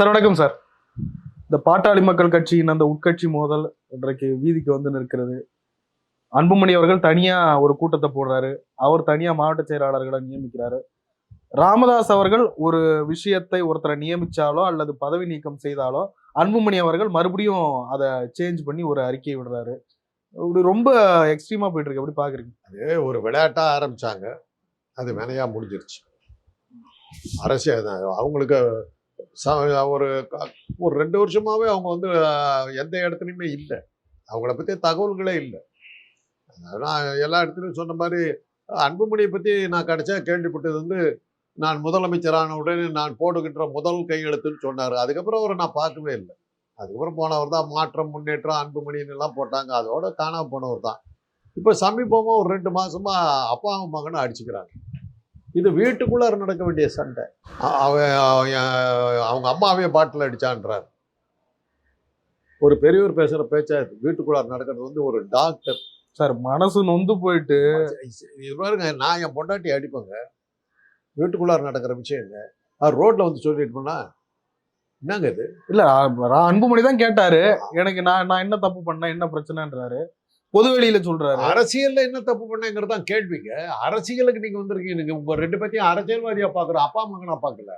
Sir வணக்கம் sir. இந்த பாட்டாளி மக்கள் கட்சியின் அந்த உட்கட்சி மோதல் இன்றைக்கு வீதிக்கு வந்து நிற்கிறது. அன்புமணி அவர்கள் தனியா ஒரு கூட்டத்தை போடுறாரு. அவர் தனியா மாவட்ட செயலாளர்களை நியமிக்கிறாரு. ராமதாஸ் அவர்கள் ஒரு விஷயத்தை ஒருத்தரை நியமிச்சாலோ அல்லது பதவி நீக்கம் செய்தாலோ அன்புமணி அவர்கள் மறுபடியும் அதை சேஞ்ச் பண்ணி ஒரு அறிக்கை விடுறாரு. இப்படி ரொம்ப எக்ஸ்ட்ரீமா போயிட்டு இருக்கு. எப்படி பாக்குறீங்க? அது ஒரு விளையாட்டா ஆரம்பிச்சாங்க. அது வினையா முடிஞ்சிருச்சு. அரசியல் அவங்களுக்கு ஒரு ஒரு ரெண்டு வருஷமாகவே அவங்க வந்து எந்த இடத்துலையுமே இல்லை. அவங்கள பற்றி தகவல்களே இல்லை. நான் எல்லா இடத்துலையும் சொன்ன மாதிரி அன்புமணியை பற்றி நான் கடைசியா கேள்விப்பட்டது வந்து நான் முதலமைச்சரான உடனே நான் போடுகின்ற முதல் கையெழுத்துன்னு சொன்னார். அதுக்கப்புறம் அவரை நான் பார்க்கவே இல்லை. அதுக்கப்புறம் போனவர் தான் மாற்றம் முன்னேற்றம் அன்புமணின்னு எல்லாம் போட்டாங்க. அதோட காணாம போனவர் தான். இப்போ சமீபமாக ஒரு ரெண்டு மாதமாக அப்பாவும் மகனும் அடிச்சுக்கிறாங்க. இது வீட்டுக்குள்ளார நடக்க வேண்டிய சண்டை. அவன் அவங்க அம்மாவே பாட்டில் அடிச்சான்றார். ஒரு பெரியவர் பேசுற பேச்சா. வீட்டுக்குள்ளார நடக்கிறது வந்து ஒரு டாக்டர். சார் மனசு நொந்து போயிட்டு. இது பாருங்க நான் என் பொண்டாட்டி அடிப்பேங்க. வீட்டுக்குள்ளார நடக்கிற விஷயங்க அது ரோட்ல வந்து சொல்லிட்டு போனா என்னங்க இது? இல்ல அன்புமணி தான் கேட்டாரு. எனக்கு நான் நான் என்ன தப்பு பண்ணேன் என்ன பிரச்சனைன்றாரு. பொதுவெளியில சொல்றாரு. அரசியல்ல என்ன தப்பு பண்ணங்கிறது தான் கேள்விங்க. அரசியலுக்கு நீங்க வந்திருக்கீங்க. நீங்க உங்க ரெண்டு பேத்தையும் அரசியல்வாதியா பாக்குற அப்பா மகனா பார்க்கல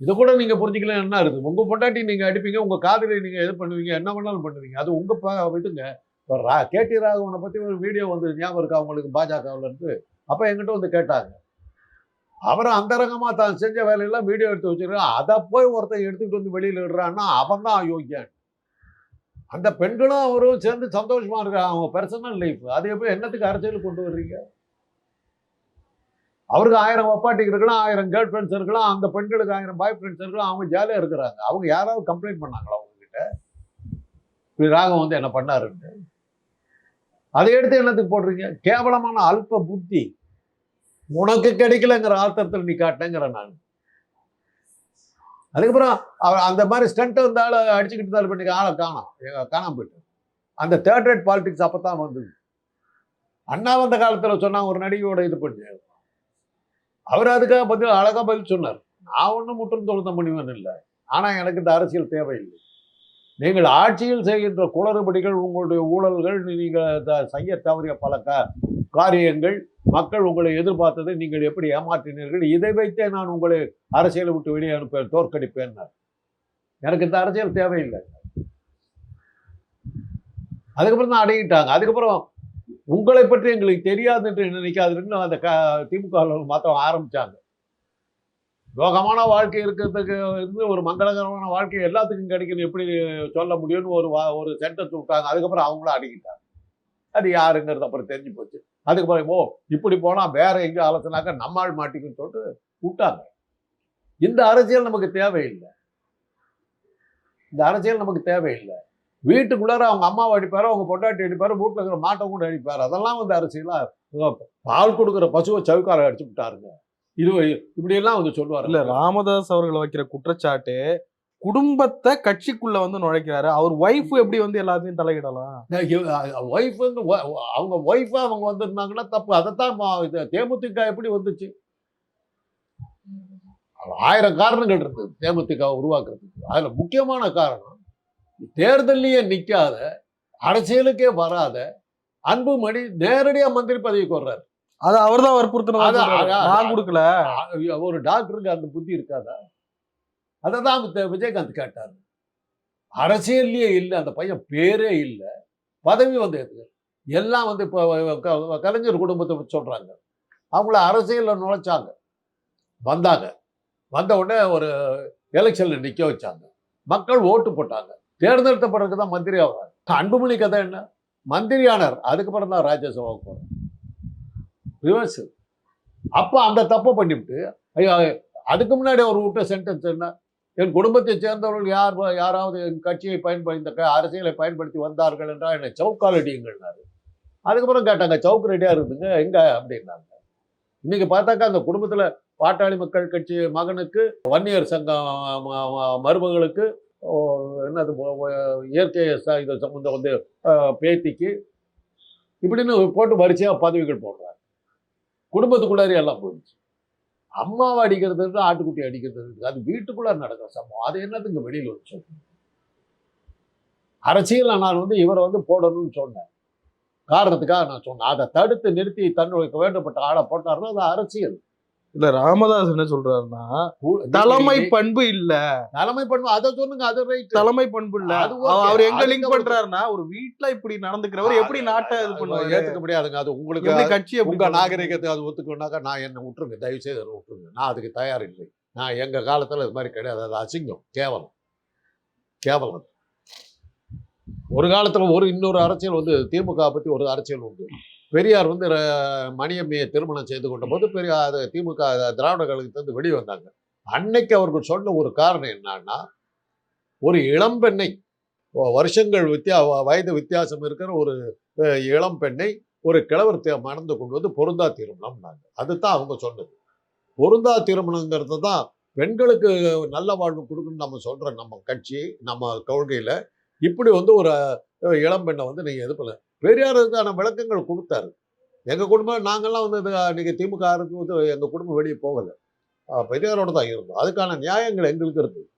இதை கூட நீங்க புரிஞ்சுக்கல என்ன இருக்கு உங்க பொண்டாட்டி நீங்க அடிப்பீங்க உங்க காதலி நீங்க எது பண்ணுவீங்க என்ன வேணாலும் பண்ணுவீங்க. அது உங்க இதுங்க. இப்ப ரா கேடி ராகவனை பத்தி ஒரு வீடியோ வந்து ஞாபகம் இருக்கா அவங்களுக்கு பாஜகவுல இருந்து? அப்ப என்கிட்ட வந்து கேட்டாங்க. அவரை அந்தரங்கமா தான் செஞ்ச வேலையெல்லாம் வீடியோ எடுத்து வச்சிருக்கான் அதை போய் ஒருத்தன் எடுத்துக்கிட்டு வந்து வெளியில இடுறான்னா அவன் தான் அயோக்கியான். அந்த பெண்களும் அவரும் சேர்ந்து சந்தோஷமாக இருக்காங்க அவங்க பர்சனல் லைஃப் அது எப்படி என்னத்துக்கு அரசியல் கொண்டு வர்றீங்க? அவருக்கு ஆயிரம் ஒப்பாட்டிக்கு இருக்கலாம் ஆயிரம் கேர்ள் ஃப்ரெண்ட்ஸ் இருக்கலாம் அந்த பெண்களுக்கு ஆயிரம் பாய் ஃப்ரெண்ட்ஸ் இருக்கலாம் அவங்க ஜாலியாக இருக்கிறாங்க. அவங்க யாராவது கம்ப்ளைண்ட் பண்ணாங்களா அவங்கக்கிட்ட இப்படி ராகம் வந்து என்ன பண்ணாருன்ட்டு அதை எடுத்து என்னத்துக்கு போடுறீங்க? கேவலமான அல்ப புத்தி. உனக்கு கிடைக்கலங்கிற ஆத்திரத்தில் நீ காட்டினேங்கிற நான். அதுக்கப்புறம் அவர் அந்த மாதிரி ஸ்டண்ட் வந்து அடிச்சுக்கிட்டு தான் பண்ணி ஆளை காணும். காணாமல் காணாம போயிட்டு அந்த தேர்ட் ரேட் பாலிடிக்ஸ் அப்போ தான் வந்தது. அண்ணா வந்த காலத்தில் சொன்னாங்க ஒரு நடிகையோட இது பண்ணி. அவர் அதுக்காக பதில் அழகா பதில் சொன்னார். நான் ஒன்றும் முற்றும் தொழுத்தம் முடிவன் இல்லை. ஆனால் எனக்கு இந்த அரசியல் தேவையில்லை. நீங்கள் ஆட்சியில் செய்கின்ற குளறுபடிகள் உங்களுடைய ஊழல்கள் நீங்கள் செய்ய தவறிய பல க காரியங்கள் மக்கள் உங்களை எதிர்பார்த்ததை நீங்கள் எப்படி ஏமாற்றினீர்கள்? இதை வைத்தே நான் உங்களை அரசியலை விட்டு வெளியே அனுப்ப தோற்கடிப்பேன் எனக்கு இந்த அரசியல் தேவையில்லை. அதுக்கப்புறம் தான் அடங்கிட்டாங்க. அதுக்கப்புறம் உங்களை பற்றி எங்களுக்கு தெரியாது என்று நினைக்காதுன்னு அந்த க திமுக மாற்ற ஆரம்பிச்சாங்க. யோகமான வாழ்க்கை இருக்கிறதுக்கு இருந்து ஒரு மங்களகரமான வாழ்க்கை எல்லாத்துக்கும் கிடைக்கணும். எப்படி சொல்ல முடியும்னு ஒரு வா- ஒரு சென்டர் விட்டாங்க. அதுக்கப்புறம் அவங்களும் அடிக்கிட்டாங்க அது யாருங்கிறது அப்புறம் தெரிஞ்சு போச்சு. அதுக்கு பிறகு ஓ இப்படி போனால் வேற எங்கே ஆலோசனாக்க நம்மால் மாட்டிக்குன்னு சொல்லிட்டு விட்டாங்க. இந்த அரசியல் நமக்கு தேவையில்லை. இந்த அரசியல் நமக்கு தேவையில்லை. வீட்டுக்குள்ளார அவங்க அம்மாவை அடிப்பாரு அவங்க பொட்டாட்டி அடிப்பாரு வீட்டில் இருக்கிற மாட்டை கூட அடிப்பாரு. அதெல்லாம் வந்து அரசியலாக பால் கொடுக்குற பசுவை சவுக்கார அடிச்சு விட்டாருங்க. இது இப்படியெல்லாம் வந்து சொல்லுவாரு. இல்ல ராமதாஸ் அவர்களை வைக்கிற குற்றச்சாட்டு குடும்பத்தை கட்சிக்குள்ள வந்து நுழைக்கிறாரு. அவர் ஒய்ஃப் எப்படி வந்து எல்லாத்தையும் தலையிடலாம்? ஒய்ஃப் வந்து அவங்க ஒய்ஃபா அவங்க வந்திருந்தாங்கன்னா தப்பு. அதைத்தான் தேமுதிக எப்படி வந்துச்சு? ஆயிரம் காரணங்கள் இருந்தது தேமுதிக உருவாக்குறதுக்கு. அதுல முக்கியமான காரணம் தேர்தலையே நிக்காத அரசியலுக்கே வராத அன்புமணி நேரடியா மந்திரி பதவிக்கு வர்றாரு அது அதான், சொல்றாரு. அதான், நான் கொடுக்கல. ஒரு டாக்டருக்கு அந்த புத்தி இருக்காதா? அதை தான் விஜயகாந்த் கேட்டார். அரசியல்லையே இல்லை அந்த பையன் பேரே இல்லை. பதவி வந்து எதுக்கு? எல்லாம் வந்து இப்போ கலைஞர் குடும்பத்தை சொல்கிறாங்க அவங்கள அரசியலில் நுழைச்சாங்க. வந்தாங்க. வந்த உடனே ஒரு எலெக்ஷனில் நிற்க வச்சாங்க. மக்கள் ஓட்டு போட்டாங்க. தேர்ந்தெடுத்த பிறகு தான் மந்திரி ஆகிறார் அன்புமணி கதை என்ன? மந்திரியானார். அதுக்கப்புறம் தான் ராஜ்யசபாவுக்கு போகிறார் ரிவர்ஸ். அப்போ அந்த தப்பை பண்ணிவிட்டு ஐயோ அதுக்கு முன்னாடி அவர் விட்ட சென்டென்ஸ் என்ன? என் குடும்பத்தை சேர்ந்தவர்கள் யார் யாராவது என் கட்சியை பயன்படுத்த அரசியலை பயன்படுத்தி வந்தார்கள் என்றால் என்னை சவுக்கால் அடியுங்கள்னாரு அதுக்கப்புறம் கேட்டாங்க சவுக்கு ரெடியாக இருக்குதுங்க எங்கே? அப்படின்னாங்க. இன்னைக்கு பார்த்தாக்கா அந்த குடும்பத்தில் பாட்டாளி மக்கள் கட்சி மகனுக்கு வன்னியர் சங்கம் மருமகளுக்கு என்னது இயற்கை இது சம்மந்தம் வந்து பேத்திக்கு இப்படின்னு போட்டு வரிசையாக பதவிகள் போடுறாங்க. குடும்பத்துக்குள்ளாரே எல்லாம் போயிடுச்சு. அம்மாவை அடிக்கிறது இருக்குது ஆட்டுக்குட்டி அடிக்கிறது இருக்குது அது வீட்டுக்குள்ள நடக்கிற சம்பவம். அது என்னதுங்க வெளியில வந்து சொல்றீங்க அரசியல் நான் வந்து இவரை வந்து போடணும்னு சொன்னேன். காரணத்துக்காக நான் சொன்னேன். அதை தடுத்து நிறுத்தி தன்னுடைய வேண்டப்பட்ட ஆளை போட்டாருன்னா அது அரசியல். இல்ல ராமதாஸ் என்ன சொல்றாருன்னா தலைமை பண்பு இல்ல. தலைமை பண்ணுவோம் அதை சொல்லுங்க அது ரைட் தலைமை பண்பு இல்ல. அவர் எங்க லிங்க் பண்றாருன்னா ஒரு வீட்ல இப்படி நடந்துக்கிறவர் எப்படி நாட்டை இது பண்ணுவாரு? ஏத்துக்க முடியாதுங்க. அது உங்களுக்கு கட்சி உங்க? நாகரிகத்தை அது ஒத்துக்கணும்னாக்கா நான் என்ன விட்டுருங்க. தயவு செய்து அதை விட்டுருங்க. நான் அதுக்கு தயார் இல்லை. நான் எங்க காலத்துல இது மாதிரி கிடையாது. அது அசிங்கம். கேவலம். கேவலம். ஒரு காலத்துல ஒரு இன்னொரு அரசியல் வந்து திமுக பத்தி ஒரு அரசியல் உண்டு. பெரியார் வந்து ர- மணியம்மையை திருமணம் செய்து கொண்ட போது பெரிய திமுக திராவிட கழகத்திலிருந்து வெளியே வந்தாங்க. அன்னைக்கு அவர்கள் சொன்ன ஒரு காரணம் என்னன்னா ஒரு இளம்பெண்ணை வருஷங்கள் வித்தியா வயது வித்தியாசம் இருக்கிற ஒரு இளம் பெண்ணை ஒரு கிழவர் மணந்து கொண்டு வந்து பொருந்தா திருமணம்னாங்க. அதுதான் அவங்க சொன்னது. பொருந்தா திருமணங்கிறது தான் பெண்களுக்கு நல்ல வாழ்வு கொடுக்குன்னு நம்ம சொல்கிற நம்ம கட்சி நம்ம கொள்கையில் இப்படி வந்து ஒரு இளம்பெண்ணை இளம் பெண்ணை வந்து நீங்கள் எது பண்ணல பெரியாருக்கான விளக்கங்கள் கொடுத்தாரு. எங்கள் குடும்பம் நாங்கள்லாம் வந்து இன்றைக்கி திமுக ஆருக்கு வந்து எங்கள் குடும்பம் வெளியே போகலை. பெரியாரோட தான் இருந்தோம். அதுக்கான நியாயங்கள் எங்களுக்கு இருக்குது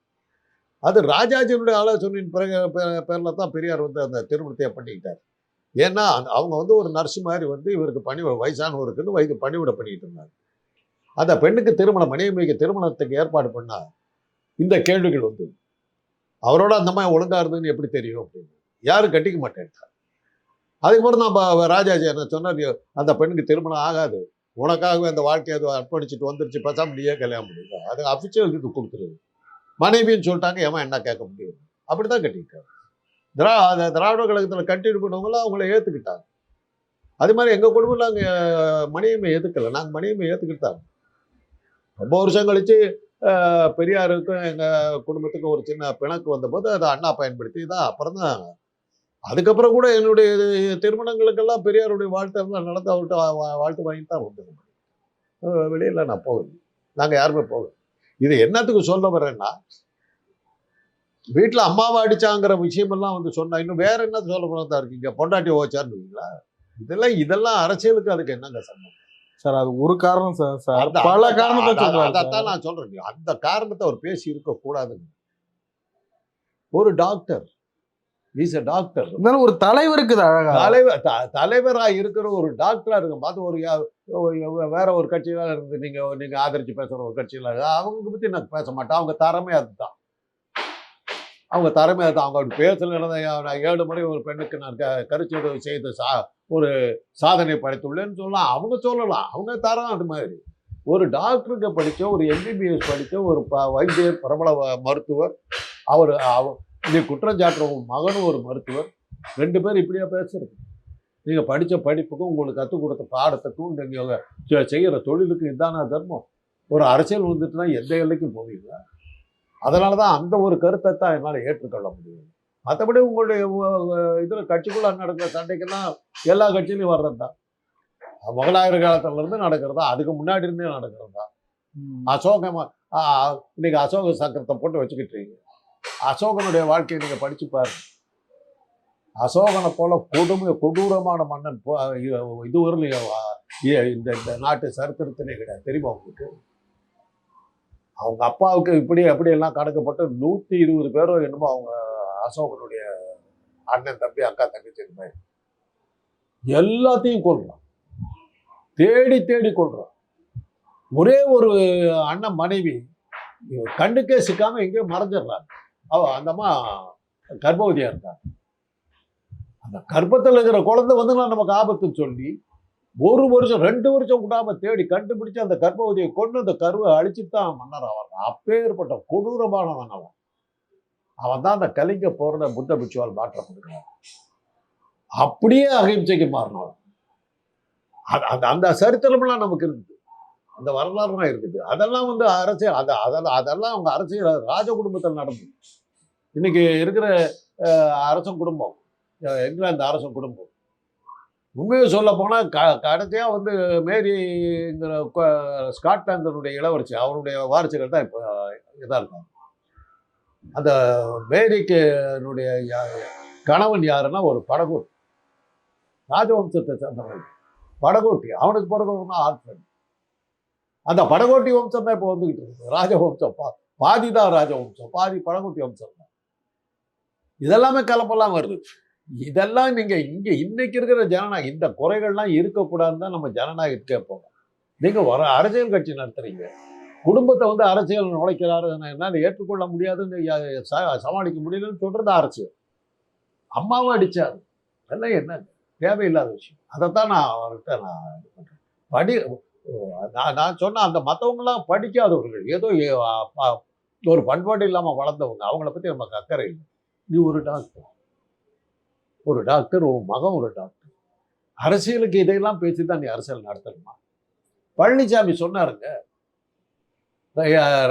அது ராஜாஜியினுடைய ஆலோசனையின் பிறகு பேரில் தான் பெரியார் வந்து அந்த திருமணத்தை பண்ணிக்கிட்டார். ஏன்னா அவங்க வந்து ஒரு நர்ஸ் மாதிரி வந்து இவருக்கு பணி வயசானவருக்குன்னு வயது பணிவிட பண்ணிக்கிட்டு இருந்தாங்க. அந்த பெண்ணுக்கு திருமணம் மணியம்மைக்கு திருமணத்துக்கு ஏற்பாடு பண்ணால் இந்த கேள்விகள் வந்து அவரோட அந்த மாதிரி ஒழுங்காக இருந்ததுன்னு எப்படி தெரியும் அப்படின்னு. யாரும் கட்டிக்க மாட்டேன்ட்டார் அதுக்கப்புறம் நம்ம ராஜாஜி என்ன சொன்னார் அந்த பெண்ணுக்கு திருமணம் ஆகாது. உனக்காகவே அந்த வாழ்க்கையை அது அர்ப்பணிச்சுட்டு வந்துருச்சு. பேசாம நீயே கல்யாணம் பண்ணிக்க. அது அஃபிஷியல் இது கொடுத்துருது. மனைவின்னு சொல்லிட்டாங்க ஏமா என்ன கேட்க முடியும்? அப்படி தான் கட்டியிருக்காரு. திரா அந்த திராவிட கழகத்தில் கட்டிட்டு போனவங்களாம் அவங்கள ஏற்றுக்கிட்டாங்க அது மாதிரி எங்கள் குடும்பம் நாங்கள் மணியம்மை ஏற்றுக்கல நாங்கள் மணியம்மை ஏற்றுக்கிட்டாங்க ரொம்ப வருஷம் கழித்து பெரியாருக்கும் எங்கள் குடும்பத்துக்கும் ஒரு சின்ன பிணக்கு வந்தபோது அதை அண்ணா பயன்படுத்தி தான் அப்புறம் தான் அதுக்கப்புறம் கூட என்னுடைய திருமணங்களுக்கெல்லாம் பெரியாருடைய வாழ்த்து எல்லாம் நடந்து அவர்கிட்ட வாழ்த்து வாங்கிட்டு தான் அஹ், வெளியில நான் போகல. நாங்கள் யாருமே போகல. இது என்னத்துக்கு சொல்ல வரேன்னா வீட்டில் அம்மாவை அடிச்சாங்கிற விஷயமெல்லாம் வந்து சொன்னா இன்னும் வேற என்ன சொல்ல போனதா இருக்கீங்க பொண்டாட்டி ஓச்சாருங்களா இதெல்லாம் இதெல்லாம் அரசியலுக்கு அதுக்கு என்னங்க சம்பந்தம் சார் அது ஒரு காரணம் சார் சார். பல காரணத்தை அதைத்தான். நான் சொல்றேன். அந்த காரணத்தை அவர் பேசி இருக்க கூடாதுங்க. ஒரு டாக்டர் இஸ் a டாக்டர் இருந்தாலும் ஒரு தலைவருக்கு தலைவர் த- தலைவரா இருக்கிற ஒரு டாக்டரா இருக்கும். அது ஒரு வேற ஒரு கட்சியில இருந்து நீங்க நீங்க ஆதரிச்சு பேசுற ஒரு கட்சியில அவங்க பத்தி நான் பேச மாட்டேன். அவங்க திறமை அதுதான். அவங்க திறமை அதுதான். அவங்க அப்படி பேசலன்னா நான் ஏழு முறை ஒரு பெண்ணுக்கு நான் க- கருச்சீடு செய்து சா ஒரு சாதனை படைத்துள்ளேன்னு சொல்லலாம் அவங்க சொல்லலாம். அவங்க தரம் அது மாதிரி. ஒரு டாக்டருக்கு படிச்ச ஒரு எம்பிபிஎஸ் படிச்ச ஒரு ப வைத்தியர் பிரபல மருத்துவர் அவர் நீ குற்றம் சாட்டுற உங்க மகனும் ஒரு மருத்துவர். ரெண்டு பேரும் இப்படியா பேசுறது? நீங்கள் படித்த படிப்புக்கும் உங்களுக்கு கற்றுக் கொடுத்த பாடத்துக்கும் நீங்கள் செய்கிற தொழிலுக்கு இதான தர்மம்? ஒரு அரசியல் வந்துட்டுனா எந்த எல்லைக்கும் போவீங்க அதனால தான் அந்த ஒரு கருத்தை தான் என்னால் ஏற்றுக்கொள்ள முடியும். மற்றபடி உங்களுடைய இதில் கட்சிக்குள்ள நடக்கிற சண்டைக்கெல்லாம் எல்லா கட்சியிலையும் வர்றது தான் முகலாயர் காலத்துல இருந்து நடக்கிறதா? அதுக்கு முன்னாடி இருந்தே நடக்கிறது? தான் ம். அசோகம் ஆ, இன்னைக்கு அசோக சக்கரத்தை போட்டு வச்சுக்கிட்டு இருக்கீங்க. அசோகனுடைய வாழ்க்கையை நீங்க படிச்சு பாருங்க. அசோகனை போல கொடுமை கொடூரமான மன்னன் இது இ- இதுவரையிலும் இந்த இந்த நாட்டு சரித்திரத்திலே கிடையாது. தெரியுமா உங்களுக்கு? அவங்க அப்பாவுக்கு இப்படி அப்படி எல்லாம் நூற்றி நூத்தி இருபது பேரோ என்னமோ அவங்க அசோகனுடைய அண்ணன் தம்பி அக்கா தங்கச்சி இந்த மாதிரி. எல்லாத்தையும் கொள்றான் தேடி தேடி கொள்றான் ஒரே ஒரு அண்ணன் மனைவி கண்ணுக்கே சிக்காம எங்கேயோ மறைஞ்சிடுறாங்க. அவ அந்த அம்மா கர்ப்பவதியாக இருந்தாங்க அந்த கர்ப்பத்தில் இருக்கிற குழந்தை வந்து நான் நமக்கு ஆபத்துன்னு சொல்லி ஒரு வருஷம் ரெண்டு வருஷம் விடாம தேடி கண்டுபிடிச்சு அந்த கர்ப்பவதியை கொண்டு அந்த கருவை அழிச்சுட்டு தான் மன்னர் ஆவாங்க அப்பேற்பட்ட கொடூரமானவன் அவன். அவன் தான் அந்த கலிங்க போறத புத்த பிச்சுவால் மாற்றப்படுகிறான் அப்படியே அகிம்சைக்கு மாறினவன் அது- அந்த அந்த சரித்திரமெல்லாம் நமக்கு இருக்குது. அந்த வரலாறுலாம் இருக்குது. அதெல்லாம் வந்து அரசியல் அதை அதெல்லாம் அதெல்லாம் அவங்க அரசியல் ராஜ குடும்பத்தில் நடந்தது. இன்னைக்கு இருக்கிற அஹ், அரச குடும்பம் இங்கிலாந்து அரச குடும்பம். உண்மையை சொல்ல போனால் க கடைசியாக வந்து மேரிங்கிற ஸ்காட்லாந்தனுடைய இளவரசி அவருடைய வாரிசுகள் தான் இப்போ இதாக இருக்கும் அந்த மேரிக்கு கணவன் யாருன்னா ஒரு படகோட்டி. ராஜவம்சத்தை சேர்ந்தவன். படகோட்டி அவனுக்கு பிறகுனா ஆர்ஃபன் அந்த படகோட்டி வம்சம் தான் இப்போ வந்துக்கிட்டு இருக்கு. ராஜவம்சம் பா பாதி தான் ராஜவம்சம் பாதி படகோட்டி வம்சம். இதெல்லாமே கலப்பெல்லாம் வருது. இதெல்லாம் நீங்கள் இங்கே இன்னைக்கு இருக்கிற ஜனநாயகம் இந்த குறைகள்லாம் இருக்கக்கூடாதுன்னு தான் நம்ம ஜனநாயகத்துக்கே போகிறோம் நீங்கள் வர அரசியல் கட்சி நடத்துறீங்க. குடும்பத்தை வந்து அரசியல் நுழைக்கிறாரு என்னால் ஏற்றுக்கொள்ள முடியாதுன்னு ச- சமாளிக்க முடியலன்னு சொல்கிறது அரசியல். அம்மாவும் அடித்தார் அதெல்லாம் என்ன? தேவையில்லாத விஷயம். அதைத்தான் நான் அவர்கிட்ட நான் இது பண்ணுறேன் படி நான் நான் சொன்ன அந்த மற்றவங்களாம் படிக்காதவர்கள் ஏதோ ஒரு பண்பாடு இல்லாமல் வளர்ந்தவங்க அவங்கள பற்றி நமக்கு அக்கறை இல்லை. நீ ஒரு டாக்டர் ஒரு டாக்டர் உன் மகன் ஒரு டாக்டர் அரசியலுக்கு இதையெல்லாம் பேசி தான் நீ அரசியல் நடத்தணுமா? பழனிசாமி சொன்னாருங்க.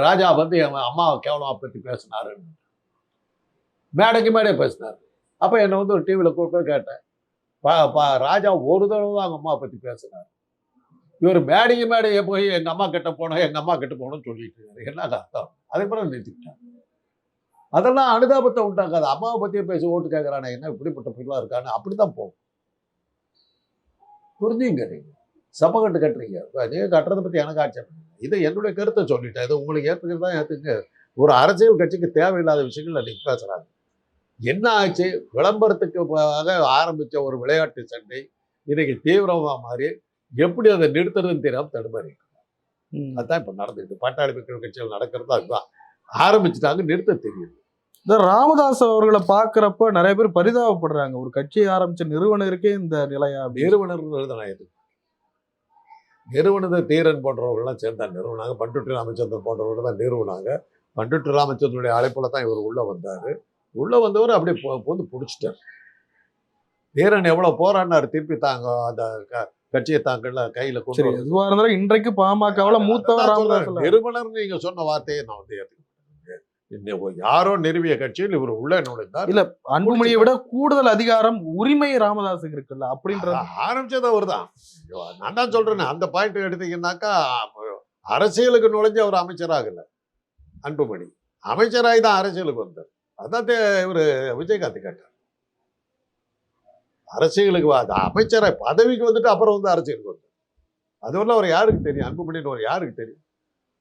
ராஜா வந்து என் அம்மாவை கேவலமாக பற்றி பேசினாருன்னு. மேடைக்கு மேடையே பேசினார். அப்போ என்னை வந்து ஒரு டிவியில் கூப்பிட்டு கேட்டேன். பா பா ராஜா ஒரு தடவை தான் அவங்க அம்மாவை பற்றி பேசினார். இவர் மேடைக்கு மேடையை போய் எங்கள் அம்மா கிட்ட போனோம் எங்கள் அம்மா கிட்ட போகணும்னு சொல்லிட்டு இருக்காரு. என்ன அர்த்தம்? அதே மாதிரி நிறுத்திக்கிட்டாங்க அதெல்லாம் அனுதாபத்தை உண்டாக்காது. அம்மாவை பற்றியே பேசி ஓட்டு கேட்குறானே என்ன இப்படிப்பட்ட பிள்ளை இருக்கான்னு? அப்படி தான் போகும். புரிஞ்சுங்க நீங்கள் சப்ப கட்டு கட்டுறீங்க. இப்ப நீங்க கட்டுறதை பற்றி எனக்கு ஆட்சேபம். இது என்னுடைய கருத்தை சொல்லிட்டேன். இது உங்களுக்கு ஏற்றுக்கிறது தான் ஏற்றுங்க ஒரு அரசியல் கட்சிக்கு தேவையில்லாத விஷயங்கள் அன்றைக்கி பேசுகிறாங்க என்ன ஆச்சு? விளம்பரத்துக்கு ஆரம்பித்த ஒரு விளையாட்டு சண்டை இன்னைக்கு தீவிரமாக மாறி எப்படி அதை நிறுத்துறதுன்னு தெரியாமல் தடுமாறி. அதுதான் இப்போ நடந்துருக்கு பாட்டாளி மக்கள் கட்சியில் நடக்கிறது அதுதான் ஆரம்பிச்சுட்டாங்க நிறுத்த தெரியுது. இந்த ராமதாஸ் அவர்களை பாக்குறப்ப நிறைய பேர் பரிதாபப்படுறாங்க. ஒரு கட்சியை ஆரம்பிச்ச நிறுவனருக்கே இந்த நிலையா நிறுவனர்கள் தான் எது நிறுவனத்தை தீரன் போன்றவர்கள்லாம் சேர்ந்தா நிறுவனாங்க பண்டுட்டி ராமச்சந்திரன் போன்றவர்கள் தான் நிறுவனாங்க பண்டுட்டி ராமச்சந்திரனுடைய அழைப்புல தான் இவர் உள்ள வந்தாரு. உள்ள வந்தவர் அப்படியே போந்து பிடிச்சிட்டார். தீரன் எவ்வளவு போராடினாரு திருப்பி தாங்க அந்த க- கட்சியை தாங்கள்ல கையில கொண்டு இருந்தாலும் இன்றைக்கு பாமகவுல மூத்தவர். நிறுவனர் நீங்க சொன்ன வார்த்தையை நான் வந்து. இந்த யாரோ நிறுவிய கட்சியில் இவர் உள்ள நுழைந்தார். இல்ல அன்புமணியை விட கூடுதல் அதிகாரம் உரிமை ராமதாஸுக்கு இருக்குல்ல அப்படின்றது. அதான் ஆரம்பிச்சது அவர் தான் நான் தான் சொல்றேனே அந்த பாயிண்ட் எடுத்தீங்கன்னாக்கா அரசியலுக்கு நுழைஞ்சு அவர் அமைச்சராகல அன்புமணி. அமைச்சராகி தான் அரசியலுக்கு வந்தார். அதான் இவர் விஜயகாந்த் கேட்டார். அரசியலுக்கு அது அமைச்சராக பதவிக்கு வந்துட்டு அப்புறம் வந்து அரசியலுக்கு வந்தார். அதுவரை அவர் யாருக்கு தெரியும்? அன்புமணின்னு ஒரு யாருக்கு தெரியும்?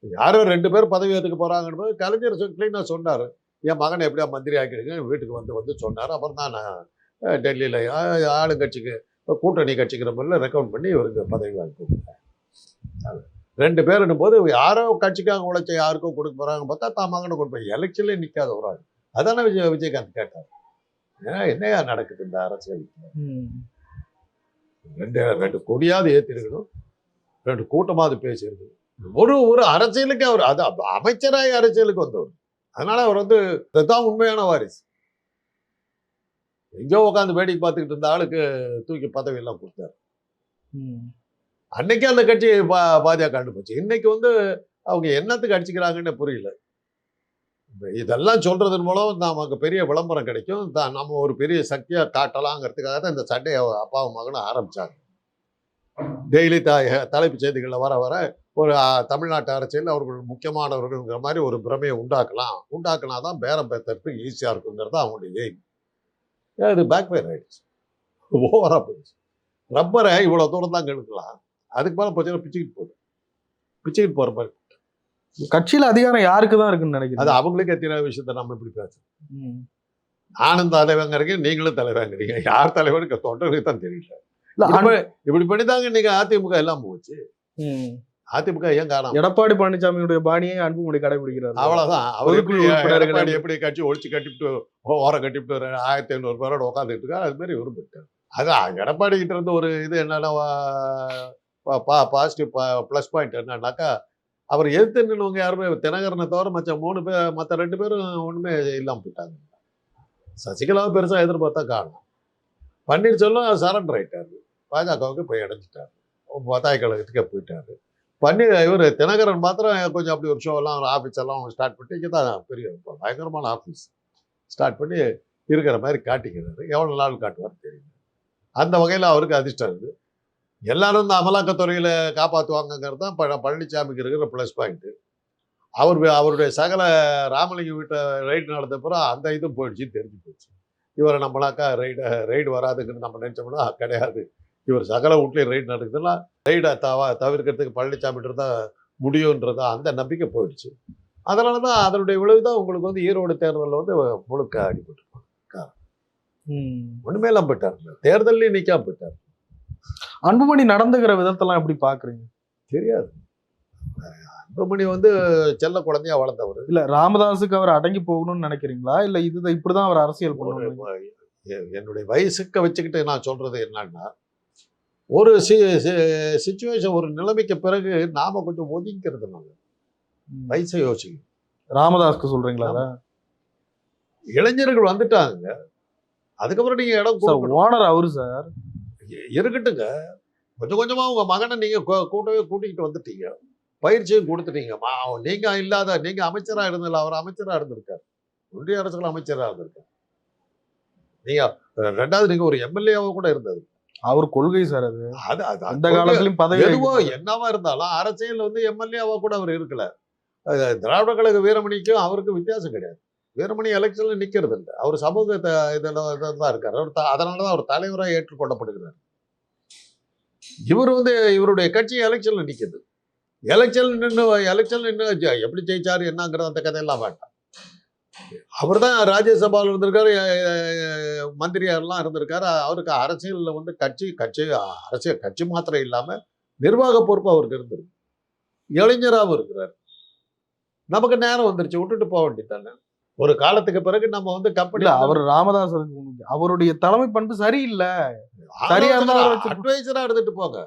யாரோ ரெண்டு பேர் பதவி ஏற்றுக்க போறாங்கன்னு போது கலைஞர் கிளீனாக சொன்னார். என் மகனை எப்படியா மந்திரி ஆக்கிடுங்க வீட்டுக்கு வந்து வந்து சொன்னார். அப்புறம் தான் நான் டெல்லியில ஆளுங்கட்சிக்கு கூட்டணி கட்சிக்கிற முறையில் ரெக்கமெண்ட் பண்ணி இவருக்கு பதவி வாங்கி ரெண்டு பேருன்னும் போது யாரோ கட்சிக்காக உழைச்ச யாருக்கோ கொடுக்க போறாங்க பார்த்தா தான் மகனை கொடுப்பேன் எலெக்ஷன்ல நிற்காத ஒரு ஆள். அதானே விஜய் விஜயகாந்த் கேட்டார். ஏன்னா என்னையா நடக்குது இந்த அரசியல். ரெண்டு ரெண்டு கொடியாவது ஏற்றிருக்கணும் ரெண்டு கூட்டமாவது பேசியிருக்கணும். ஒரு ஒரு அரசியலுக்கு அவர் அது அப்ப அமைச்சராய் அரசியலுக்கு வந்தவர். அதனால அவர் வந்து இதுதான் உண்மையான வாரிசு. எங்கேயோ உட்காந்து வேடிக்கை பார்த்துக்கிட்டு இருந்த ஆளுக்கு தூக்கி பதவி எல்லாம் கொடுத்தாரு. அன்னைக்கு அந்த கட்சி பா பாஜக கண்டுபோச்சு இன்னைக்கு வந்து அவங்க என்னத்துக்கு அடிச்சுக்கிறாங்கன்னு புரியல. இதெல்லாம் சொல்றதன் மூலம் நமக்கு பெரிய விளம்பரம் கிடைக்கும். தான் நம்ம ஒரு பெரிய சக்தியா காட்டலாங்கிறதுக்காக தான் இந்த சண்டையை அப்பாவும் மகனும் ஆரம்பிச்சாங்க. டெய்லி த தலைப்புச் செய்திகளில் வர வர ஒரு தமிழ்நாட்டு அரசியல் அவர்கள் முக்கியமானவர்கள்ங்கிற மாதிரி ஒரு பிரமையை உண்டாக்கலாம். உண்டாக்குனா தான் பேரம் பேத்துறதுக்கு ஈஸியாக இருக்குங்கிறது அவங்களுடைய எய்ம் இது பேக் ஃபயர் ஆயிடுச்சு ஓவராக போயிடுச்சு. ரப்பரை இவ்வளோ தூரம் தான் கெடுக்கலாம். அதுக்கு மேலே போச்சுன்னா பிச்சுக்கிட்டு போகுது பிச்சுக்கிட்டு போகிற மாதிரி கட்சியில அதிகாரம் யாருக்கு தான் இருக்குன்னு அது நினைக்கிறேன் அவங்களுக்கே தெரியாத விஷயத்த நம்ம இப்படி பேசுறோம். நானும் தலைவங்கிறீங்க நீங்களும் தலைவங்கிறீங்க யார் தலைவருக்கு தொண்டருக்கு தான் தெரியல. இப்படி பண்ணிதாங்க இன்னைக்கு அதிமுக எல்லாம் போச்சு. அதிமுக ஏன் காணாம எடப்பாடி பழனிசாமியுடைய பாணியை அன்புமணி கடைபிடிக்கிறார். அவ்வளவுதான். அவர் எப்படி எப்படி கட்சி ஒழிச்சு கட்டிவிட்டு ஓரம் கட்டிவிட்டு ஆயிரத்தி ஐநூறு பேரோட உட்காந்துட்டு இருக்கா அது மாதிரி விரும்பிட்டார் அதான் எடப்பாடி கிட்ட இருந்து ஒரு இது என்னன்னா பாசிட்டிவ் ப்ளஸ் பாயிண்ட் என்னன்னாக்கா அவர் எதிர்த்து நின்னவங்க யாருமே தினகரனை தவிர மற்ற மூணு பேர் மற்ற ரெண்டு பேரும் ஒண்ணுமே இல்லாம போயிட்டாங்க. சசிகலாவை பெருசா எதிர்பார்த்தா காணும் பன்னீர்செல்வம் சரண்டர் ஆயிட்டாரு. பாஜகவுக்கு போய் அடைஞ்சிட்டாரு. பத்தாய கழகத்துக்கே போயிட்டாரு. பண்ணி இவர் தினகரன் மாத்திரம் கொஞ்சம் அப்படி ஒரு ஷோலாம் ஆஃபீஸ் எல்லாம் ஸ்டார்ட் பண்ணி இங்கே தான் பெரிய பயங்கரமான ஆஃபீஸ் ஸ்டார்ட் பண்ணி இருக்கிற மாதிரி காட்டிக்கிறாரு. எவ்வளோ நாள் காட்டுவார் தெரியல. அந்த வகையில் அவருக்கு அதிர்ஷ்டம் இருக்குது எல்லாரும் இந்த அமலாக்கத்துறையில் காப்பாற்றுவாங்கங்கிறது தான் ப பழனிசாமிக்கு இருக்கிற ப்ளஸ் பாயிண்ட்டு அவர் அவருடைய சகல ராமலிங்கம் வீட்டை ரைடு நடந்த பிறகு அந்த இதுவும் போயிடுச்சு தெரிஞ்சு போச்சு. இவரை நம்மளாக்கா ரைடு ரைடு வராதுக்குன்னு நம்ம நினச்சோம்னா கிடையாது. இவர் சகல வீட்லேயும் ரைடு நடக்குதுன்னா ரைடை தவ தவிர்க்கிறதுக்கு பழனிசாமி இருந்தால் முடியுன்றதா அந்த நம்பிக்கை போயிடுச்சு. அதனால தான் அதனுடைய விளைவு தான் உங்களுக்கு வந்து ஈரோடு தேர்தலில் வந்து முழுக்க அடிபட்டு ம். ஒண்ணுமே இல்லாம போயிட்டார். தேர்தலையும் நிக்காம போயிட்டார். அன்புமணி நடந்துக்கிற விதத்தெல்லாம் எப்படி பாக்குறீங்க? தெரியாது. அன்புமணி வந்து செல்ல குழந்தையா வளர்ந்தவர். இல்ல ராமதாஸுக்கு அவர் அடங்கி போகணும்னு நினைக்கிறீங்களா? இல்ல இது இப்படிதான் அவர் அரசியல் பண்ணணும்? என்னுடைய வயசுக்க வச்சுக்கிட்டு நான் சொல்றது என்னன்னா ஒரு சுச்சுவேஷன் ஒரு நிலைமைக்கு பிறகு நாம கொஞ்சம் ஒதுங்கிறது நல்லது வயசை யோசிக்கணும். ராமதாஸ்க்கு சொல்றீங்களா அத? இளைஞர்கள் வந்துட்டாங்க. அதுக்கப்புறம் நீங்க இடம் சார். ஓனர் அவரு சார். இருக்கட்டுங்க. கொஞ்சம் கொஞ்சமா உங்க மகனை நீங்க கூ- கூட்டவே கூட்டிக்கிட்டு வந்துட்டீங்க. பயிற்சியும் கொடுத்துட்டீங்க. மா- நீங்க இல்லாத நீங்க அமைச்சரா இருந்தல அவர் அமைச்சரா இருந்திருக்காரு. ஒன்றிய அரசுல அமைச்சரா இருந்திருக்காரு நீங்க அஹ், ரெண்டாவது நீங்க ஒரு எம்எல்ஏவா கூட இருந்தது. அவர் கொள்கை சார் அது. அது அந்த அது காலத்திலயும் பதவி எதுவோ என்னவா இருந்தாலும் அரசியல் வந்து எம்எல்ஏவா கூட அவர் இருக்கல. திராவிட கழக வீரமணிக்கும் அவருக்கும் வித்தியாசம் கிடையாது. வீரமணி எலெக்ஷன்ல நிக்கிறது இல்லை. அவர் சமூக இதுல தான் இருக்காரு. அவர் அதனாலதான் அவர் தலைவராக ஏற்றுக்கொள்ளப்படுகிறார். இவர் வந்து இவருடைய கட்சி எலெக்ஷன்ல நிக்குது. எலெக்ஷன் நின்று எலெக்ஷன் நின்று எப்படி ஜெயிச்சாரு என்னங்கிறது அந்த கதையெல்லாம் வேண்டாம். அவர் தான் ராஜ்யசபாவில் இருந்திருக்காரு மந்திரியாரெல்லாம் இருந்திருக்காரு. அவருக்கு அரசியலில் வந்து கட்சி கட்சி அரசியல் கட்சி மாத்திரம் இல்லாம நிர்வாக பொறுப்பு அவருக்கு இருந்திருக்கு இளைஞராகவும் இருக்கிறார். நமக்கு நேரம் வந்துருச்சு விட்டுட்டு போக வேண்டியதானே ஒரு காலத்துக்கு பிறகு நம்ம வந்து கம்பெனி அவர் ராமதாஸ் அவருடைய தலைமை பண்பு சரியில்லை. சரியா அட்வைசரா எடுத்துட்டு போங்க.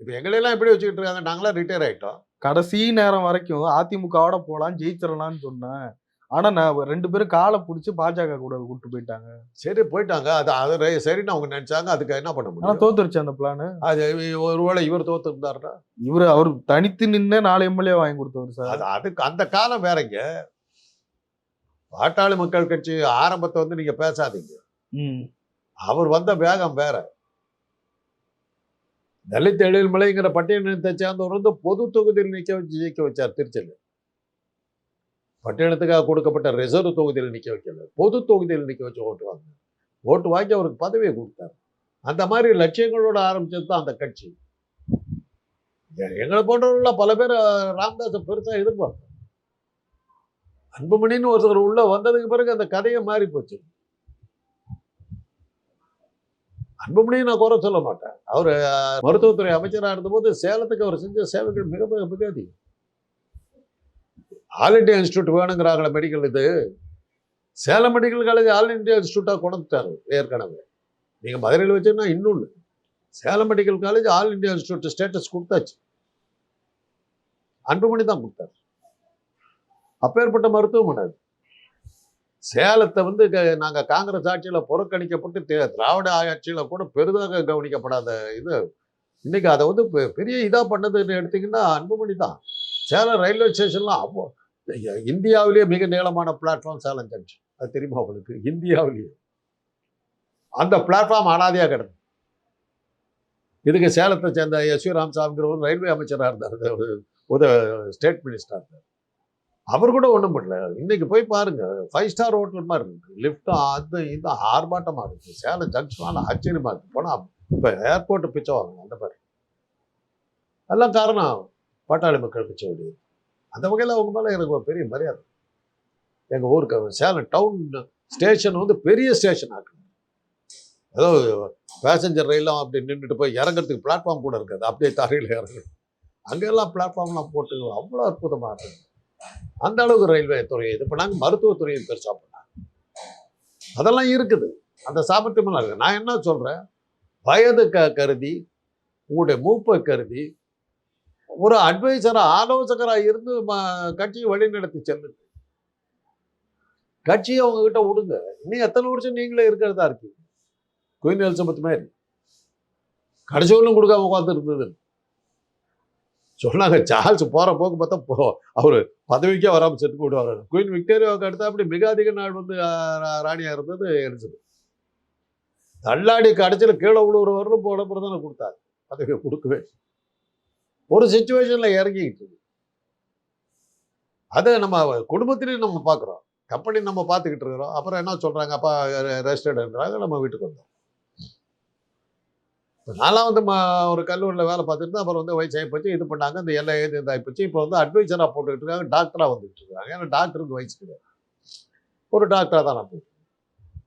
இப்ப எங்களெல்லாம் எப்படி வச்சுக்கிட்டு இருக்காங்க? நாங்களாம் ரிட்டையர் ஆயிட்டோம். கடைசி நேரம் வரைக்கும் அதிமுகவோட போலாம் ஜெயிச்சிடலாம்னு சொன்னேன். ஆனா நான் ரெண்டு பேரும் காலை புடிச்சு பாஜக கூட கூட்டு போயிட்டாங்க. சரி போயிட்டாங்க. அது அது சரின்னு அவங்க நினைச்சாங்க. அதுக்கு என்ன பண்ண முடியும்? தோத்துருச்சு அந்த பிளான் அது ஒருவேளை இவர் தோத்து இருந்தாருன்னா இவரு அவர் தனித்து நின்னு நாலு எம்எல்ஏ வாங்கி கொடுத்தவர் சார். அது அதுக்கு அந்த காலம் வேறங்க. பாட்டாளி மக்கள் கட்சி ஆரம்பத்தை வந்து நீங்க பேசாதீங்க. ம். அவர் வந்த வேகம் வேற. தலித் எழில்மலைங்கிற பட்டியலினத்தை சேர்ந்தவர் வந்து பொது தொகுதியில் நிக்க வச்சு ஜெயிக்க வச்சார் திருச்சியில். பட்டினத்துக்காக கொடுக்கப்பட்ட ரிசர்வ் தொகுதியில் நிற்க வைக்கல. பொது தொகுதியில் நிற்க வச்சு ஓட்டு வாங்க ஓட்டு வாங்கி அவருக்கு பதவியை கொடுத்தார். அந்த மாதிரி லட்சியங்களோடு ஆரம்பிச்சது தான் அந்த கட்சி. எங்களை போன்றவர்களாம் பல பேர் ராம்தாஸை ராமதாஸை பெருசா எதிர்பார்த்தோம் அன்புமணின்னு ஒருத்தர் உள்ளே வந்ததுக்கு பிறகு அந்த கதையை மாறி போச்சு. அன்புமணியை நான் குறை சொல்ல மாட்டேன். அவர் மருத்துவத்துறை அமைச்சராக இருந்தபோது சேலத்துக்கு அவர் செஞ்ச சேவைகள் மிக மிக மிக அதிகம். ஆல் இண்டியா இன்ஸ்டியூட் வேணுங்கிறாங்களே மெடிக்கல் இது. Salem medical college all India இன்ஸ்டியூட்டாக கொண்டுட்டார் ஏற்கனவே. நீங்கள் மதுரையில் வச்சீங்கன்னா இன்னொன்று Salem medical college all India institute status கொடுத்தாச்சு. அன்புமணி தான் கொடுத்தார். அப்பேற்பட்ட மருத்துவமனை அது. சேலத்தை வந்து க- காங்கிரஸ் ஆட்சியில் புறக்கணிக்கப்பட்டு திராவிட ஆட்சியில் கூட பெரிதாக கவனிக்கப்படாத இது. இன்னைக்கு அதை வந்து பெ- பெரிய இதாக பண்ணதுன்னு எடுத்திங்கன்னா அன்புமணி தான். சேலம் ரயில்வே ஸ்டேஷன்லாம் அவ்வளோ இந்தியாவிலேயே மிக நீளமான பிளாட்ஃபார்ம் சேலம் ஜங்ஷன் அது தெரியுமா உங்களுக்கு? இந்தியாவிலேயே. அந்த பிளாட்ஃபார்ம் அனாதையாக கிடந்தது இதுக்கு சேலத்தை சேர்ந்த எஸ் வி ராமசாமிங்கிறவர் ரயில்வே அமைச்சராக இருந்தார். உத ஸ்டேட் மினிஸ்டராக இருந்தார். அவர் கூட ஒன்றும் பண்ணல. இன்னைக்கு போய் பாருங்க. ஃபைவ் ஸ்டார் ஹோட்டல் மாதிரி இருக்கு. லிஃப்ட்டும் அது இது ஆர்ப்பாட்டமாக இருக்கு. சேலம் ஜங்ஷனால ஆச்சரியமாக இருக்கு. போனால் இப்போ ஏர்போர்ட்டு பிச்சை வாங்க அந்த மாதிரி. எல்லாம் காரணம் பாட்டாளி மக்கள் பிச்சை விடுது அந்த வகையில் அவங்க மேலே எனக்கு ஒரு பெரிய மரியாதை. எங்கள் ஊருக்கு சேலம் டவுன் ஸ்டேஷன் வந்து பெரிய ஸ்டேஷன் ஆக்கணும் ஏதோ பேசஞ்சர் ரயிலாம் அப்படி நின்றுட்டு போய் இறங்குறதுக்கு பிளாட்ஃபார்ம் கூட இருக்காது. அப்படியே தரையில் இறங்கு அங்கெல்லாம் பிளாட்ஃபார்ம்லாம் போட்டு அவ்வளோ அற்புதமாக இருக்குது அந்த அளவுக்கு ரயில்வே துறையை இது பண்ணாங்க மருத்துவத்துறையை பெருசாக பண்ணாங்க. அதெல்லாம் இருக்குது. அந்த சாமர்த்தியமெல்லாம் இருக்குது நான் என்ன சொல்கிறேன் வயது க கருதி உங்களுடைய மூப்பை கருதி ஒரு அட்வைசரா ஆலோசகராக இருந்து கட்சியை வழிநடத்தி செல்லுங்க. கட்சியை உங்ககிட்ட விடுங்க. இன்னும் எத்தனை வருஷம் நீங்களே இருக்கிறதா இருக்கு? குயின் எலிசபெத் மாதிரி. கடைசியும் கொடுக்காம உட்காந்து இருந்தது. சொன்னாங்க சார்ல்ஸ் போற போக்கு பார்த்தா போ அவரு பதவிக்கே வராமல் செத்து போடுவார் குயின் விக்டோரியாவுக்கு அடுத்து அப்படி மிக அதிக நாள் வந்து ரா- ராணியா இருந்தது எலிசபெத் தள்ளாடி கடைசியில் கீழே விழுவுற வரலும் போட பிறகு தானே கொடுத்தாரு. பதவியை கொடுக்கவே ஒரு சுச்சுவேஷனில் இறங்கிக்கிட்டு அதை நம்ம குடும்பத்திலையும் நம்ம பார்க்குறோம். கம்பெனி நம்ம பார்த்துக்கிட்டு இருக்கிறோம். அப்புறம் என்ன சொல்கிறாங்க அப்பா ரெஸ்டடுன்றாங்க நம்ம வீட்டுக்கு வந்தோம். இப்போ நான்லாம் வந்து மா ஒரு கல்லூரியில் வேலை பார்த்துட்டு அப்புறம் வந்து வயசாகி போச்சு. இது பண்ணாங்க. இந்த எல்லாம் ஏது இதாகி போச்சு. இப்போ வந்து அட்வைசராக போட்டுக்கிட்டு இருக்காங்க. டாக்டராக வந்துகிட்டு இருக்காங்க. ஏன்னா டாக்டருக்கு வயசு கிடையாது. ஒரு டாக்டராக தான் நான் போயிட்டு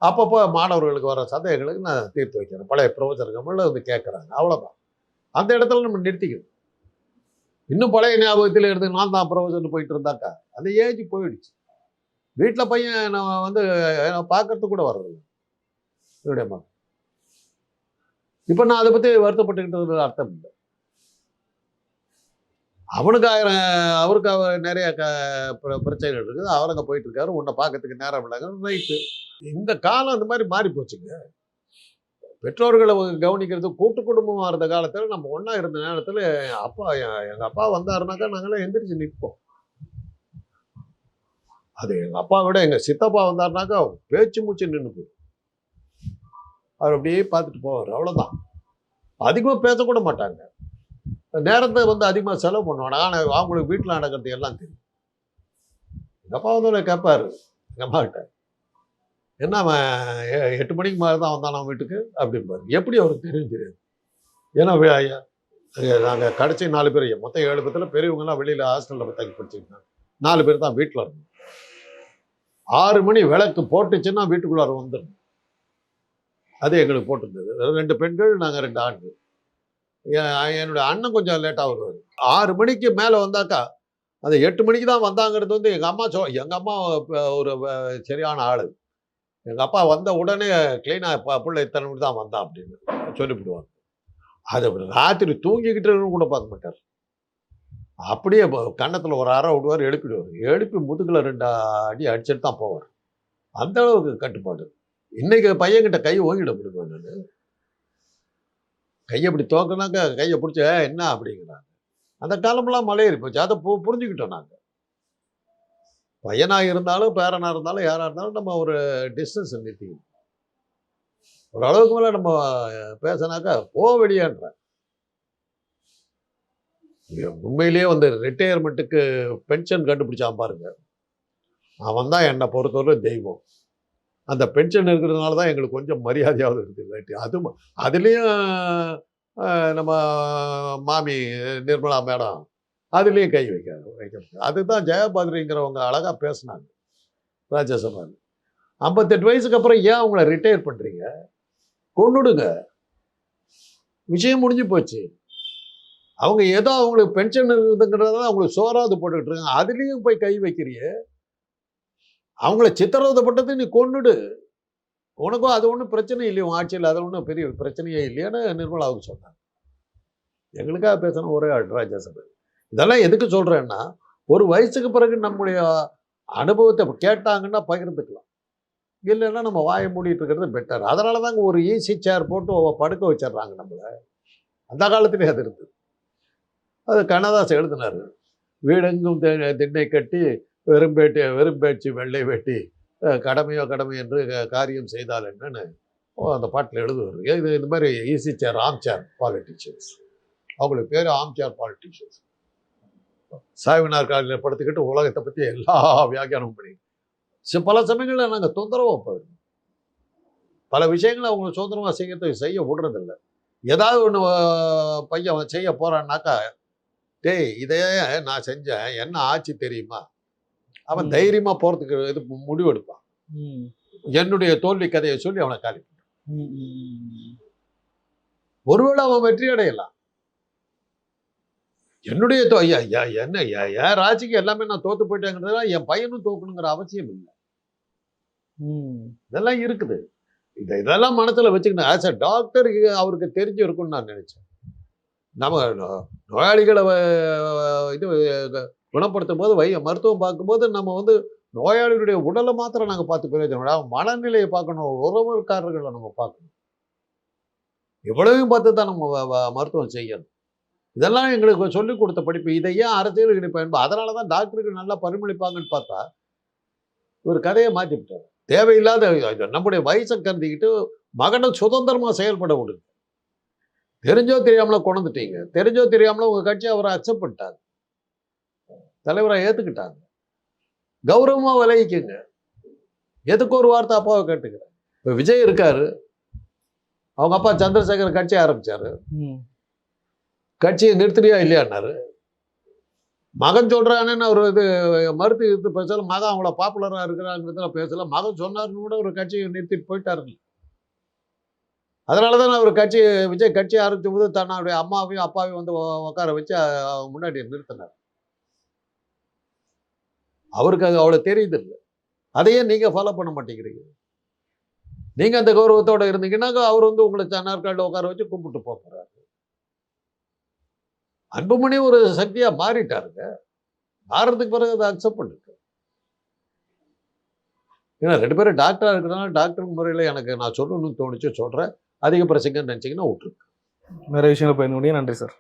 அப்பப்போ மாணவர்களுக்கு வர சந்தேகங்களுக்கு நான் தீர்த்து வைக்கிறேன். பழைய பிரவச்சனங்கள்ல வந்து கேட்குறாங்க. அவ்வளோதான் அந்த இடத்துல நம்ம நிறுத்திக்கணும். இன்னும் பழைய ஞாபகத்தில் இருந்து நான் தான் ப்ரொஃபஸர்னு போயிட்டு இருந்தாக்கா? அந்த ஏஜ் போயிடுச்சு. வீட்டில் பையன் நான் வந்து பார்க்கறதுக்கு கூட வர்றதில்லை என்னுடைய மகன். இப்போ நான் அதை பற்றி வருத்தப்பட்டுக்கிட்டது அர்த்தம் இல்லை. அவனுக்கு ஆயிரம் அவருக்கு அவர் நிறைய க பிர- பிரச்சனைகள் இருக்குது. அவர் அங்கே போயிட்டு இருக்காரு. உன்னை பார்க்கறதுக்கு நேரம் இல்லைங்க ரைட்டு இந்த காலம் அந்த மாதிரி மாறி போச்சுங்க. பெற்றோர்களை கவனிக்கிறது கூட்டு குடும்பமாக இருந்த காலத்தில் நம்ம ஒன்றா இருந்த நேரத்தில் அப்பா எங்கள் அப்பா வந்தாருனாக்கா நாங்களாம் எந்திரிச்சு நிற்போம். அது எங்கள் அப்பா விட எங்கள் சித்தப்பா வந்தாருனாக்கா பேச்சு மூச்சு நின்று போயிடும். அவர் அப்படியே பார்த்துட்டு போவார். அவ்வளோதான் அதிகமாக பேசக்கூட மாட்டாங்க. நேரத்தை வந்து அதிகமாக செலவு பண்ணுவாங்க. ஆனால் அவங்களுக்கு வீட்டில் நடக்கிறது எல்லாம் தெரியும். எங்கள் அப்பா வந்து கேட்பாரு எங்கள் அம்மா கிட்ட என்ன அவன் எ- எட்டு மணிக்கு மாதிரி தான் வந்தான் அவன் வீட்டுக்கு? அப்படிம்பாரு. எப்படி அவருக்கு தெரியும் தெரியாது. ஏன்னா நாங்கள் கடைசி நாலு பேர் மொத்தம் ஏழு பேர்த்தில் பெரியவங்கலாம் வெளியில் ஹாஸ்டலில் தங்கி படிச்சுருந்தாங்க நாலு பேர் தான் வீட்டில் இருந்தோம். ஆறு மணி விளக்கு போட்டுச்சுன்னா வீட்டுக்குள்ளார வந்துடும் அது எங்களுக்கு போட்டிருந்தது. ரெண்டு பெண்கள் நாங்கள் ரெண்டு ஆண்கள். என் என்னுடைய அண்ணன் கொஞ்சம் லேட்டாக வருவார். ஆறு மணிக்கு மேலே வந்தாக்கா அது எட்டு மணிக்கு தான் வந்தாங்கிறது வந்து எங்கள் அம்மா சொ எங்கள் அம்மா ஒரு சரியான ஆள். எங்கள் அப்பா வந்த உடனே க்ளீனாக பிள்ளை இத்தனை மணி தான் வந்தான் அப்படின்னு சொல்லிவிடுவாங்க. அது ராத்திரி தூங்கிக்கிட்டு கூட பார்க்க மாட்டார். அப்படியே கன்னத்தில் ஒரு அறை விடுவார் எழுப்பிடுவார். எழுப்பி முதுகில் ரெண்டு அடி அடிச்சுட்டு தான் போவார். அந்த அளவுக்கு கட்டுப்பாடு. இன்னைக்கு பையன்கிட்ட கை ஓங்கிட முடியுமா நான்? கையை இப்படி தோக்கினாக்க கையை பிடிச்ச என்ன? அப்படிங்கிறாங்க. அந்த காலமெல்லாம் மலையேறி போச்சு. அதை பு புரிஞ்சுக்கிட்டோம் நாங்கள் பையனாக இருந்தாலும் பேரனாக இருந்தாலும் யாராக இருந்தாலும் நம்ம ஒரு டிஸ்டன்ஸ் நிறுத்திக்கணும். ஒரு அளவுக்கு மேலே நம்ம பேசினாக்கா போ வெளியேன்ற. உண்மையிலேயே வந்து ரிட்டையர்மெண்ட்டுக்கு பென்ஷன் கண்டுபிடிச்சான் பாருங்க. அவன் தான் என்னை பொறுத்தவரை தெய்வம். அந்த பென்ஷன் இருக்கிறதுனால தான் எங்களுக்கு கொஞ்சம் மரியாதையாவது இருக்குது இல்லாட்டி. அது அதுலேயும் நம்ம மாமி நிர்மலா மேடம் அதுலேயும் கை வைக்க வைக்கிறது அதுதான் ஜெயபாதிரிங்கிறவங்க அழகாக பேசினாங்க ராஜ்யசபாவில் ஐம்பத்தெட்டு வயசுக்கு அப்புறம் ஏன் அவங்கள ரிட்டையர் பண்ணுறீங்க கொண்டுடுங்க விஷயம் முடிஞ்சு போச்சு. அவங்க ஏதோ அவங்களுக்கு பென்ஷன் இருக்குதுங்கிறத அவங்களுக்கு சோறாவது போட்டுக்கிட்டு இருக்காங்க. அதுலேயும் போய் கை வைக்கிறிய. அவங்கள சித்திரவதைப்பட்டது நீ கொன்னுடு. உனக்கும் அது ஒன்றும் பிரச்சனை இல்லையா உன் ஆட்சியில் அது ஒன்றும் பெரிய பிரச்சனையே இல்லையான்னு நிர்மலாவுக்கு சொன்னாங்க. எங்களுக்காக பேசணும் ஒரே ஆள் ராஜ்யசபை இதெல்லாம் எதுக்கு சொல்கிறேன்னா ஒரு வயசுக்கு பிறகு நம்முடைய அனுபவத்தை கேட்டாங்கன்னா பகிர்ந்துக்கலாம். இல்லைன்னா நம்ம வாயை மூடிட்டு இருக்கிறது பெட்டர் அதனால தாங்க ஒரு ஈஸி சேர் போட்டு படுக்க வச்சிடுறாங்க நம்மளை. அந்த காலத்திலே அது இருந்தது. அது கண்ணதாசன் எழுதினார் வீடெங்கும் தி- திண்ணை கட்டி வெறும்பேட்டி வெறும்பேச்சு வெள்ளை வெட்டி கடமையோ கடமை என்று காரியம் செய்தால் என்னன்னு அந்த பாட்டில் எழுதுவார். இது இந்த மாதிரி ஈஸி சேர் ஆம் சேர் பாலிட்டிஷியன்ஸ் அவங்களுக்கு பேர் ஆம் சேர் பாலிட்டிஷியன்ஸ் சாய்வினார் காலையில் படுத்துக்கிட்டு உலகத்தை பற்றி எல்லா வியாக்கியானமும் பண்ணி சி- பல சமயங்களில் நாங்கள் தொந்தரவாக போயிடுவோம் பல விஷயங்களை அவங்க சுதந்திரமாக செய்யறதுக்கு செய்ய விடுறதில்ல. ஏதாவது ஒன்று பையன் செய்ய போறான்னாக்கா டேய் இதே நான் செஞ்சேன். என்ன ஆச்சு தெரியுமா? அவன் ம். தைரியமா போறதுக்கு இது முடிவெடுப்பான் ம். என்னுடைய தோல்வி கதையை சொல்லி அவனை காலி ஒருவேளை அவன் வெற்றி அடையலாம். என்னுடைய தோ- ஐயா, ஐயா, என்ன என் ராசிக்கு எல்லாமே நான் தோத்து போயிட்டேங்கிறதுனால என் பையனும் தோக்கணுங்கிற அவசியம் இல்லை. இதெல்லாம் இருக்குது. இதை இதெல்லாம் மனசுல வச்சுக்கணும். ஆஸ் அ டாக்டர் அவருக்கு தெரிஞ்சு இருக்கும்னு நான் நினைச்சேன். நம்ம நோயாளிகளை இது குணப்படுத்தும் போது வை மருத்துவம் பார்க்கும்போது நம்ம வந்து நோயாளிகளுடைய உடலை மாத்திரம் நாங்கள் பார்த்து பிரயோஜனம் மனநிலையை பார்க்கணும். உறவுக்காரர்களை நம்ம பார்க்கணும். இவ்வளவையும் பார்த்து தான் நம்ம மருத்துவம் செய்யணும். இதெல்லாம் எங்களுக்கு சொல்லிக் கொடுத்த படிப்பு. இதை ஏன் அரசியலுக்கு பயன்பா அதனால தான் டாக்டருக்கு நல்லா பரிமளிப்பாங்கன்னு பார்த்தா ஒரு கதையை மாற்றி விட்டார் தேவையில்லாத நம்முடைய வயசை கருதிக்கிட்டு மகனை சுதந்திரமா செயல்பட விடுங்க. தெரிஞ்சோ தெரியாமலோ கொண்டுட்டீங்க தெரிஞ்சோ தெரியாமலோ உங்க கட்சி அவரை அக்செப்ட் பண்ணிட்டாங்க தலைவரை ஏத்துக்கிட்டாங்க கௌரவமா விளைவிக்குங்க எதுக்கு ஒரு வார்த்தை அப்பாவை கேட்டுக்கிறேன்? இப்போ விஜய் இருக்காரு. அவங்க அப்பா சந்திரசேகர் கட்சி ஆரம்பிச்சாரு. கட்சியை நிறுத்துறியா இல்லையான்னாரு. மகன் சொல்கிறானேன்னு அவர் இது மறுத்து இது பேசல மகன் அவங்கள பாப்புலரா இருக்கிறாங்கிறதுல பேசல. மகன் சொன்னார்னு கூட ஒரு கட்சியை நிறுத்திட்டு போயிட்டாரு அதனால தான் அவர் கட்சி விஜய் கட்சி ஆரம்பித்த போது தன்னுடைய அம்மாவையும் அப்பாவையும் வந்து உட்கார வச்சு அவங்க முன்னாடி நிறுத்தினார். அவருக்கு அது அவ்வளோ தெரியுது இல்லை. அதையே நீங்கள் ஃபாலோ பண்ண மாட்டேங்கிறீங்க. நீங்கள் அந்த கௌரவத்தோட இருந்தீங்கன்னாக்கா அவர் வந்து உங்களை நாற்காலில் உட்கார வச்சு கும்பிட்டு போக போறாரு. அன்புமணி ஒரு சக்தியாக மாறிட்டாருங்க. மாறதுக்கு பிறகு அதை அக்செப்ட் பண்ணுங்க ஏன்னா ரெண்டு பேரும் டாக்டராக இருக்கிறதுனால டாக்டர் முறையில் எனக்கு நான் சொல்லணும்னு தோணுச்சு சொல்கிறேன் அதிக பிரசங்கன்னு நினச்சிங்கன்னா விட்ருக்கு நிறைய விஷயங்கள் பயந்து முடியும் நன்றி சார்